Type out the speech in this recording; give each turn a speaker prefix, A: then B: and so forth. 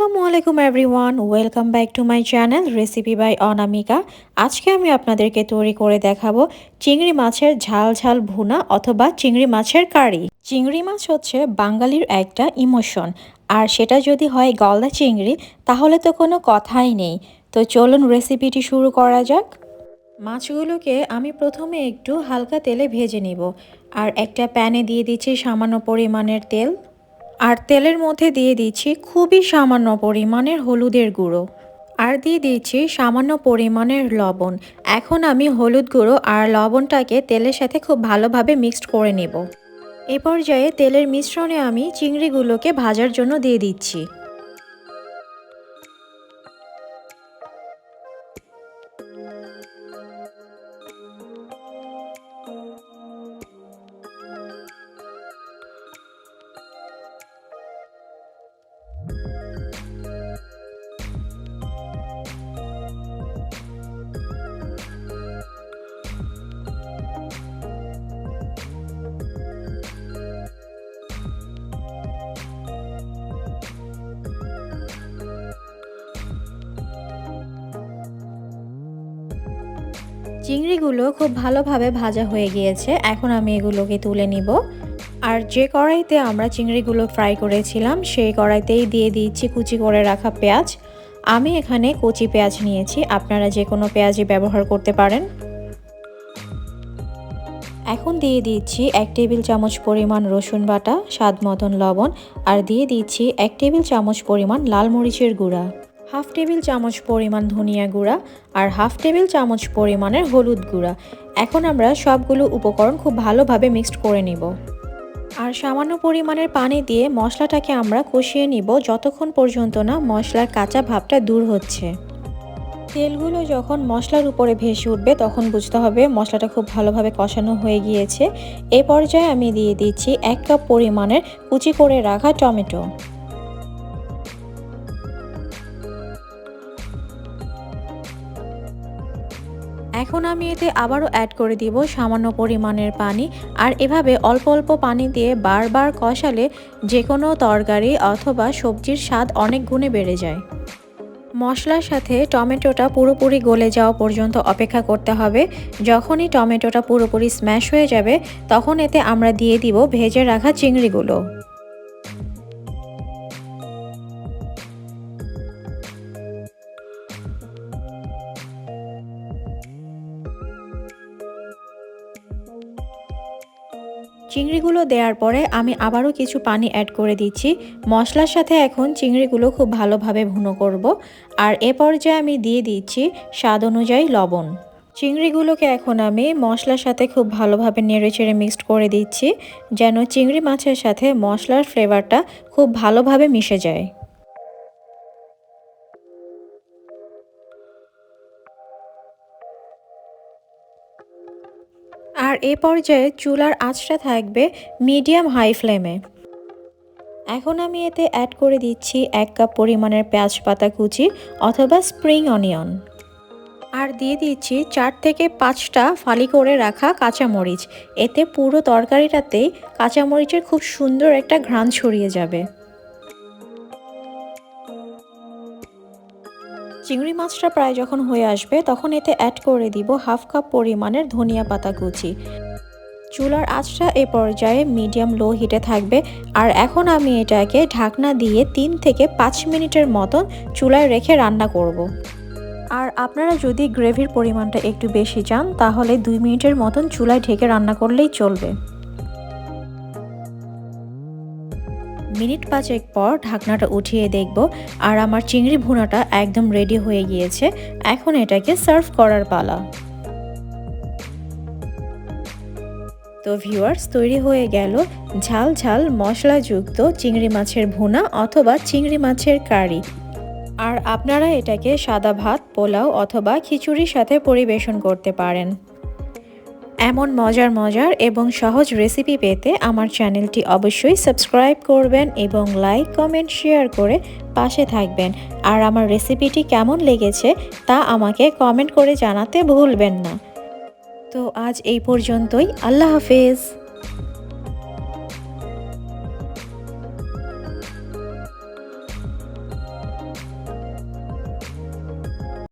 A: আসসালামু আলাইকুম everyone welcome back to my channel recipe by Anamika. আজকে আমি আপনাদেরকে তৈরি করে দেখাবো চিংড়ি মাছের ঝাল ঝাল ভুনা অথবা চিংড়ি মাছের কারি। চিংড়ি মাছ হচ্ছে বাঙালির একটা ইমোশন আর সেটা যদি হয় গলদা চিংড়ি, তাহলে তো কোনো কথাই নেই। তো চলুন রেসিপিটি শুরু করা যাক। মাছগুলোকে আমি প্রথমে একটু হালকা তেলে ভেজে নিব, আর একটা প্যানে দিয়ে দিচ্ছি সামান্য পরিমাণের তেল। আর তেলের মধ্যে দিয়ে দিচ্ছি খুবই সামান্য পরিমাণের হলুদের গুঁড়ো। আর দিয়ে দিচ্ছি সামান্য পরিমাণের লবণ। এখন আমি হলুদ গুঁড়ো আর লবণটাকে তেলের সাথে খুব ভালোভাবে মিক্সড করে নেব। এ পর্যায়ে তেলের মিশ্রণে আমি চিংড়িগুলোকে ভাজার জন্য দিয়ে দিচ্ছি। চিংড়িগুলো খুব ভালোভাবে ভাজা হয়ে গিয়েছে। এখন আমি এগুলোকে তুলে নিব। আর যে কড়াইতে আমরা চিংড়িগুলো ফ্রাই করেছিলাম, সেই কড়াইতেই দিয়ে দিচ্ছি কুচি করে রাখা পেঁয়াজ। আমি এখানে কচি পেঁয়াজ নিয়েছি। আপনারা যে কোনো পেঁয়াজই ব্যবহার করতে পারেন। এখন দিয়ে দিচ্ছি এক টেবিল চামচ পরিমাণ রসুন বাটা, স্বাদ মতন লবণ। আর দিয়ে দিচ্ছি এক টেবিল চামচ পরিমাণ লাল মরিচের গুঁড়া। হাফ টেবিল চামচ পরিমাণ ধনিয়া গুঁড়া আর হাফ টেবিল চামচ পরিমাণের হলুদ গুঁড়া। এখন আমরা সবগুলো উপকরণ খুব ভালোভাবে মিক্সড করে নিব। আর সামান্য পরিমাণের পানি দিয়ে মশলাটাকে আমরা কষিয়ে নিব যতক্ষণ পর্যন্ত না মশলার কাঁচা ভাবটা দূর হচ্ছে। তেলগুলো যখন মশলার উপরে ভেসে উঠবে তখন বুঝতে হবে মশলাটা খুব ভালোভাবে কষানো হয়ে গিয়েছে। এ পর্যায়ে আমি দিয়ে দিচ্ছি এক কাপ পরিমাণের কুচি করে রাখা টমেটো। এখন আমি এতে আবারও অ্যাড করে দিব সামান্য পরিমাণের পানি আর এভাবে অল্প অল্প পানি দিয়ে বারবার কষালে যে কোনো তরকারি অথবা সবজির স্বাদ অনেক গুণে বেড়ে যায়। মশলার সাথে টমেটোটা পুরোপুরি গলে যাওয়া পর্যন্ত অপেক্ষা করতে হবে। যখনই টমেটোটা পুরোপুরি স্ম্যাশ হয়ে যাবে, তখন এতে আমরা দিয়ে দিব ভেজে রাখা চিংড়িগুলো। চিংড়িগুলো দেওয়ার পরে আমি আবারও কিছু পানি অ্যাড করে দিচ্ছি। মশলার সাথে এখন চিংড়িগুলো খুব ভালোভাবে ভুনো করব। আর এ পর্যায়ে আমি দিয়ে দিচ্ছি স্বাদ অনুযায়ী লবণ। চিংড়িগুলোকে এখন আমি মশলার সাথে খুব ভালোভাবে নেড়েচেড়ে মিক্সড করে দিচ্ছি, যেন চিংড়ি মাছের সাথে মশলার ফ্লেভারটা খুব ভালোভাবে মিশে যায়। আর এ পর্যায়ে চুলার আঁচটা থাকবে মিডিয়াম হাই ফ্লেমে। এখন আমি এতে অ্যাড করে দিচ্ছি এক কাপ পরিমাণের পেঁয়াজ পাতা কুচি অথবা স্প্রিং অনিয়ন আর দিয়ে দিচ্ছি চার থেকে পাঁচটা ফালি করে রাখা কাঁচামরিচ। এতে পুরো তরকারিটাতেই কাঁচামরিচের খুব সুন্দর একটা ঘ্রাণ ছড়িয়ে যাবে। চিংড়ি মাছটা প্রায় যখন হয়ে আসবে, তখন এতে অ্যাড করে দিব হাফ কাপ পরিমাণের ধনিয়া পাতা কুচি। চুলার আঁচটা এ পর্যায়ে মিডিয়াম লো হিটে থাকবে। আর এখন আমি এটাকে ঢাকনা দিয়ে তিন থেকে পাঁচ মিনিটের মতন চুলায় রেখে রান্না করব। আর আপনারা যদি গ্রেভির পরিমাণটা একটু বেশি চান, তাহলে দুই মিনিটের মতন চুলায় ঢেকে রান্না করলেই চলবে। মিনিট পাঁচেক পর ঢাকনাটা উঠিয়ে দেখব আর আমার চিংড়ি ভুনাটা একদম রেডি হয়ে গিয়েছে। এখন এটাকে সার্ভ করার পালা। তো ভিউয়ার্স তৈরি হয়ে গেল ঝাল ঝাল মশলাযুক্ত চিংড়ি মাছের ভুনা অথবা চিংড়ি মাছের কারি। আর আপনারা এটাকে সাদা ভাত, পোলাও অথবা খিচুড়ির সাথে পরিবেশন করতে পারেন। এমন মজার মজার এবং সহজ রেসিপি পেতে আমার চ্যানেলটি অবশ্যই সাবস্ক্রাইব করবেন এবং লাইক কমেন্ট শেয়ার করে পাশে থাকবেন। আর আমার রেসিপিটি কেমন লেগেছে তা আমাকে কমেন্ট করে জানাতে ভুলবেন না। তো আজ এই পর্যন্তই। আল্লাহ হাফেজ।